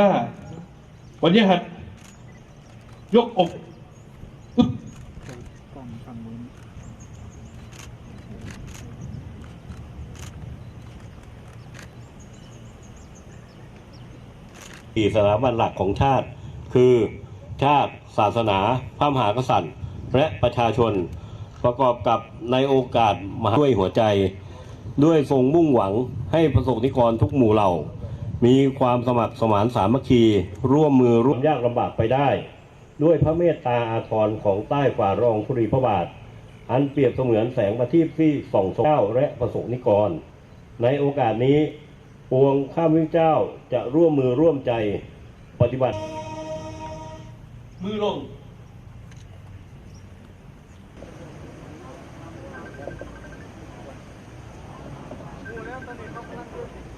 ้าวันนี้หัดยกอกอึ๊บกล้องฝั่งนู้นสี่สถาบันหลักของชาติ คือชาติศาสนา พระมหากษัตริย์ และประชาชน ประกอบกับในโอกาสมหาด้วยหัวใจ ด้วยทรงมุ่งหวังให้ประสบนิกรทุกหมู่เหล่า มีความสมัครสมานสามัคคี ร่วมมือร่วมยากลำบากไปได้ ด้วยพระเมตตาอาทรของใต้ฝ่ารองธุรีพระบาท อันเปรียบเสมือนแสงประทีปที่ส่องสเจ้าและประสบนิกร ในโอกาสนี้ปวงข้าพเจ้าจะร่วมมือร่วมใจปฏิบัติ มือลงไม่ไม่บังพอดี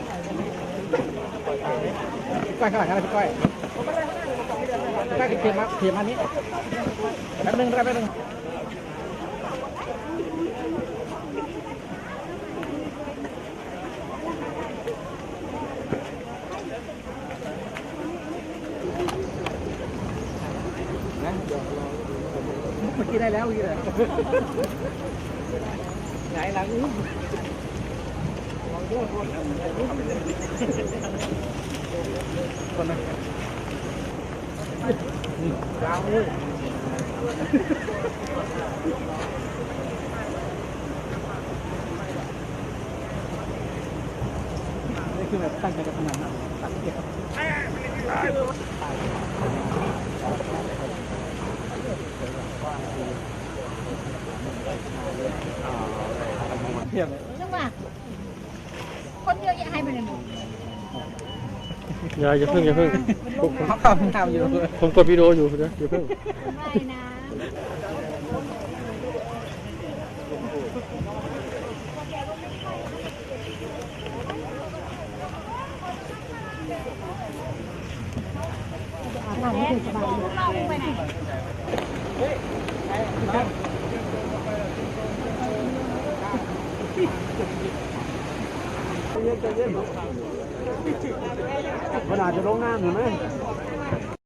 ก้อยข้างหลังอะไรพี่ก้อยพี่ก้อยเขียนมาเขียนมานี้แป๊บนึงแป๊บนึงเมื่อกี้ได้แล้วกี้เลยไหนหลังอู้ คนนะยาวเลยนี่คือแบบตั้งใจจะทำงานนะตั้งใจเทียบเลยจังหวะคนเยอะแยะให้ไปเลย อย่าอย่าเพิ่งอย่าเพิ่งผมเขาทำทำอยู่ผมกดวิดีโออยู่นะอย่าเพิ่งว่ายน้ำ เย็นใจเย็นขนาดจะลงน้ำเห็นไหม